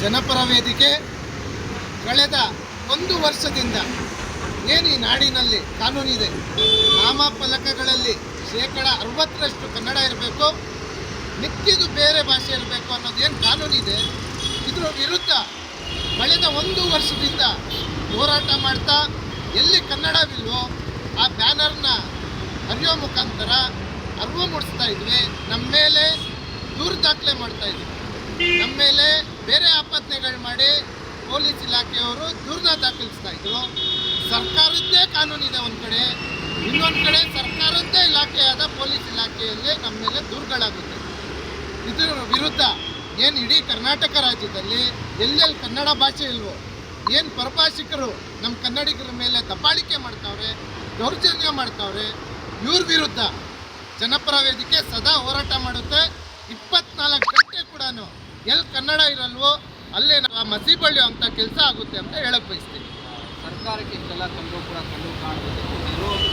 ಜನಪರ ವೇದಿಕೆ ಕಳೆದ ಒಂದು ವರ್ಷದಿಂದ ಏನು ಈ ನಾಡಿನಲ್ಲಿ ಕಾನೂನಿದೆ ನಾಮಫಲಕಗಳಲ್ಲಿ ಶೇಕಡ ಅರವತ್ತರಷ್ಟು ಕನ್ನಡ ಇರಬೇಕು ಮಿಕ್ಕಿದು ಬೇರೆ ಭಾಷೆ ಇರಬೇಕು ಅನ್ನೋದೇನು ಕಾನೂನಿದೆ ಇದರ ವಿರುದ್ಧ ಕಳೆದ ಒಂದು ವರ್ಷದಿಂದ ಹೋರಾಟ ಮಾಡ್ತಾ ಎಲ್ಲಿ ಕನ್ನಡವಿಲ್ವೋ ಆ ಬ್ಯಾನರ್ನ ಹರಿಯೋ ಮುಖಾಂತರ ಅರಿವು ಮೂಡಿಸ್ತಾ ಇದ್ವಿ. ನಮ್ಮ ಮೇಲೆ ದೂರು ದಾಖಲೆ ಮಾಡ್ತಾ ಇದ್ವಿ. ನಮ್ಮ ಮೇಲೆ ಬೇರೆ ಆಪತ್ತೆಗಳು ಮಾಡಿ ಪೊಲೀಸ್ ಇಲಾಖೆಯವರು ದೂರನ್ನ ದಾಖಲಿಸ್ತಾ ಇದ್ರು. ಸರ್ಕಾರದ್ದೇ ಕಾನೂನಿದೆ ಒಂದು ಕಡೆ, ಇನ್ನೊಂದು ಕಡೆ ಸರ್ಕಾರದ್ದೇ ಇಲಾಖೆಯಾದ ಪೊಲೀಸ್ ಇಲಾಖೆಯಲ್ಲಿ ನಮ್ಮ ಮೇಲೆ ದೂರುಗಳಾಗುತ್ತೆ. ಇದರ ವಿರುದ್ಧ ಏನು ಇಡೀ ಕರ್ನಾಟಕ ರಾಜ್ಯದಲ್ಲಿ ಎಲ್ಲೆಲ್ಲಿ ಕನ್ನಡ ಭಾಷೆ ಇಲ್ವೋ, ಏನು ಪರಭಾಷಿಕರು ನಮ್ಮ ಕನ್ನಡಿಗರ ಮೇಲೆ ದಬ್ಬಾಳಿಕೆ ಮಾಡ್ತಾವ್ರೆ, ದೌರ್ಜನ್ಯ ಮಾಡ್ತಾವ್ರೆ, ಇವ್ರ ವಿರುದ್ಧ ಜನಪರ ವೇದಿಕೆ ಸದಾ ಹೋರಾಟ ಮಾಡುತ್ತೆ. ಇಪ್ಪತ್ನಾಲ್ಕು ಗಂಟೆ ಕೂಡ ಎಲ್ಲಿ ಕನ್ನಡ ಇರಲ್ವೋ ಅಲ್ಲೇ ನಾವು ಮಸಿ ಬಳ್ಳಿಯೋ ಅಂತ ಕೆಲಸ ಆಗುತ್ತೆ ಅಂತ ಹೇಳಕ್ ಬಯಸ್ತೀನಿ. ಸರ್ಕಾರಕ್ಕೆ ಇಷ್ಟೆಲ್ಲ ಕಂಡು ಕೂಡ ಕಂಡು ಕಾಣಬೇಕು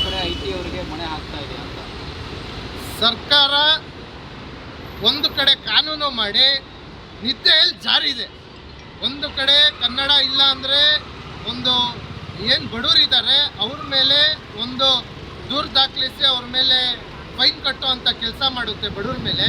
ಕಡೆ ಐ ಟಿ ಅವರಿಗೆ ಮನೆ ಹಾಕ್ತಾ ಇದೆ ಅಂತ. ಸರ್ಕಾರ ಒಂದು ಕಡೆ ಕಾನೂನು ಮಾಡಿ ನಿದ್ದೆಯಲ್ಲಿ ಜಾರಿ ಇದೆ. ಒಂದು ಕಡೆ ಕನ್ನಡ ಇಲ್ಲ ಅಂದರೆ ಒಂದು ಏನು ಬಡವರು ಇದ್ದಾರೆ ಅವ್ರ ಮೇಲೆ ಒಂದು ದೂರು ದಾಖಲಿಸಿ ಅವ್ರ ಮೇಲೆ ಫೈನ್ ಕಟ್ಟೋ ಅಂತ ಕೆಲಸ ಮಾಡುತ್ತೆ ಬಡವ್ರ ಮೇಲೆ.